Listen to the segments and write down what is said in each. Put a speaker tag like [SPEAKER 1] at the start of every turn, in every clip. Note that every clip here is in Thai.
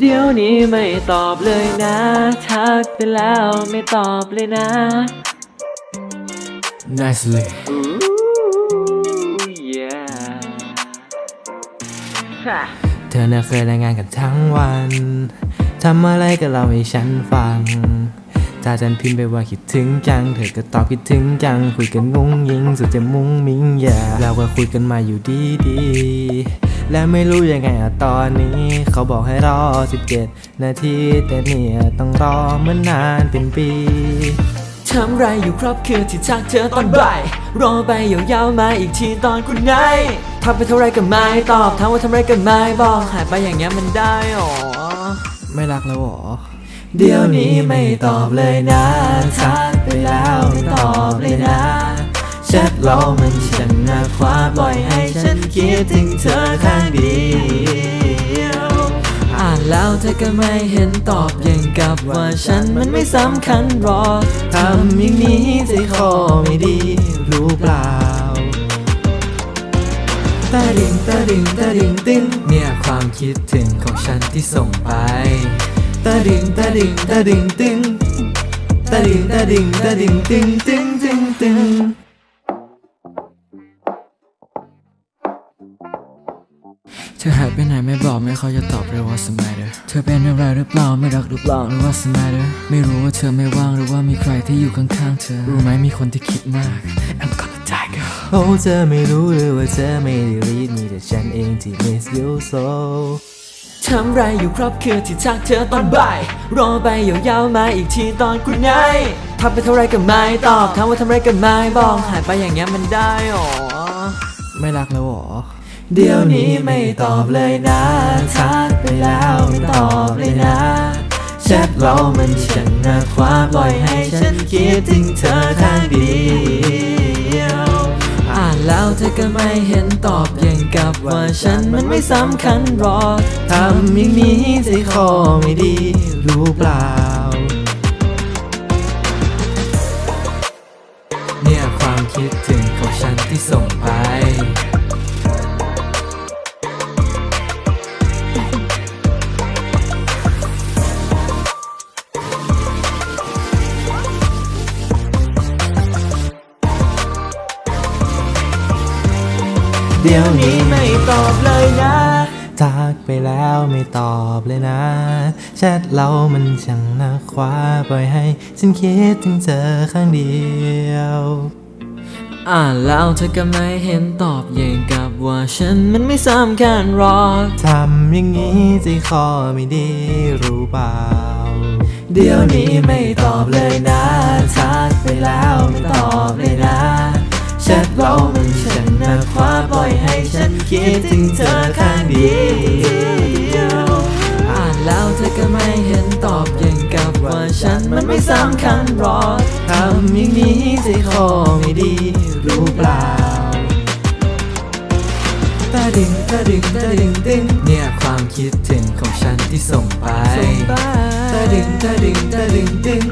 [SPEAKER 1] เดี๋ยวนี้ไม่ตอบเลยนะ ทักไปแล้วไม่ตอบเลยนะ
[SPEAKER 2] Nicely
[SPEAKER 1] อู้ yeah ค่ะ
[SPEAKER 2] เธอน่ะเคยรายงานกันทั้งวันทำอะไรก็เล่าให้ฉันฟัง ถ้าฉันพิมพ์ไปว่าคิดถึงจัง เธอก็ตอบคิดถึงจัง คุยกันงงยิงสุดจะมุ้งมิ้งอย่าเราก็คุยกันมาอยู่ดีดีๆ และไม่รู้ยังไงอะตอนนี้ เขาบอกให้รอ 17 นาที แต่เนี่ยต้องรอมือนนานเป็นปี
[SPEAKER 1] ทำไรอยู่ครับคือที่ทักเธอตอนบ่าย รอไปยาวๆมาอีกทีตอนคุณไงทักไปเท่าไรกันไม่ตอบถามว่าทำไรกันไม่บอกหายไปอย่างเงี้ยมันได้หรอ
[SPEAKER 2] ไม่รักแล้วเหรอ
[SPEAKER 1] เดี๋ยวนี้ไม่ตอบเลยนะทักไปแล้วไม่ตอบเลยนะแชทเรามันช่างน่าความปล่อยให้ คิดถึงเธอข้างเดียวอ่านแล้วเธอก็ไม่เห็นตอบอย่างกับว่าฉันมันไม่สำคัญหรอกทำอย่างนี้ใจคอไม่ดี
[SPEAKER 2] รู้เปล่า
[SPEAKER 1] ตาดิงตาดิงตาดิงติ้ง
[SPEAKER 2] เนี่ยความคิดถึงของฉันที่ส่งไป
[SPEAKER 1] ตาดิงตาดิงตาดิงติ้งตาดิงตาดิงตาดิงติ้งติ้งติ้งติ้ง
[SPEAKER 2] ธอหายไปไหนไม่บอกไม่เขาจะตอบเลยว่าสมัยเดอเธอเป็นอะไรหรือเปล่าไม่รักหรือเปล่าหรือว่าสมัยเดอไม่รู้ว่าเธอไม่ว่างหรือว่ามีใครที่อยู่ข้างๆเธอ รู้ไหมมีคนที่คิดมาก I'm gonna die girl โอ้เธอไม่รู้หรือว่าเธอไม่ได้รีดมีแต่ฉันเองที่ miss you so
[SPEAKER 1] ทำไรอยู่ครับคือที่ทักเธอตอนบ่าย รอไปยาวๆมาอีกทีตอนคุณไงทักไปเท่าไรกันไม่ตอบถามว่าทำไรกันไม่บอกหายไปอย่างเงี้ยมันได้หรอ
[SPEAKER 2] ไม่รักแล้วเหรอ
[SPEAKER 1] เดี๋ยวนี้ไม่ตอบเลยนะทักไปแล้วไม่ตอบเลยนะแชทเรามันช่างน่าความปล่อยให้ฉันคิดถึงเธอข้างเดียวอ่านแล้วเธอก็ไม่เห็นตอบอย่างกับว่าฉันมันไม่สำคัญหรอกทำอย่างนี้ใจคอไม่ดี
[SPEAKER 2] รู้เปล่า เดี๋
[SPEAKER 1] ยวนี้ไม่ตอบเลยนะ
[SPEAKER 2] ทักไปแล้วไม่ตอบเลยนะ แชทเรามันช่างน่าคว้าปล่อยให้ ฉันคิดถึงเธอข้างเดียว
[SPEAKER 1] อ่านแล้วเธอก็ไม่เห็นตอบอย่างกับว่าฉันมันไม่สำคัญหรอก
[SPEAKER 2] ทำอย่างนี้ใจคอไม่ดีรู้เปล่า
[SPEAKER 1] เดี๋ยวนี้ไม่ตอบเลยนะทักไปแล้วไม่ตอบเลยนะแชทเรามัน ฉันนะคว้าปล่อยให้ฉันคิดถึงเธอข้างเดียวอ่านแล้วเธอก็ไม่เห็นตอบอย่างกับว่าฉันมันไม่สำคัญหรอกทำอย่างนี้ใจคอไม่ดีรู้เปล่าตาดิ่งตาดิ่งตาดิ่งติ้ง
[SPEAKER 2] เนี่ยความคิดถึงของฉันที่ส่งไป
[SPEAKER 1] ตาดิ่งตาดิ่งตาดิ่งติ้ง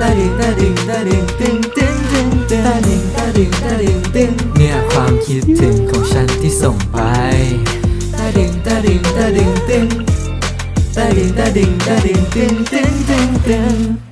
[SPEAKER 1] ตาดิ่งตาดิ่งตาดิ่งติ้งติ้งติ้งติ้งตาดิ่งตาดิ่งตาดิ่งติ้ง
[SPEAKER 2] คิดถึงของฉันที่ส่งไป
[SPEAKER 1] ตาดิงตาดิงตาดิงตึงตาดิงตาดิงตาดิงตึงตึงตึงตึง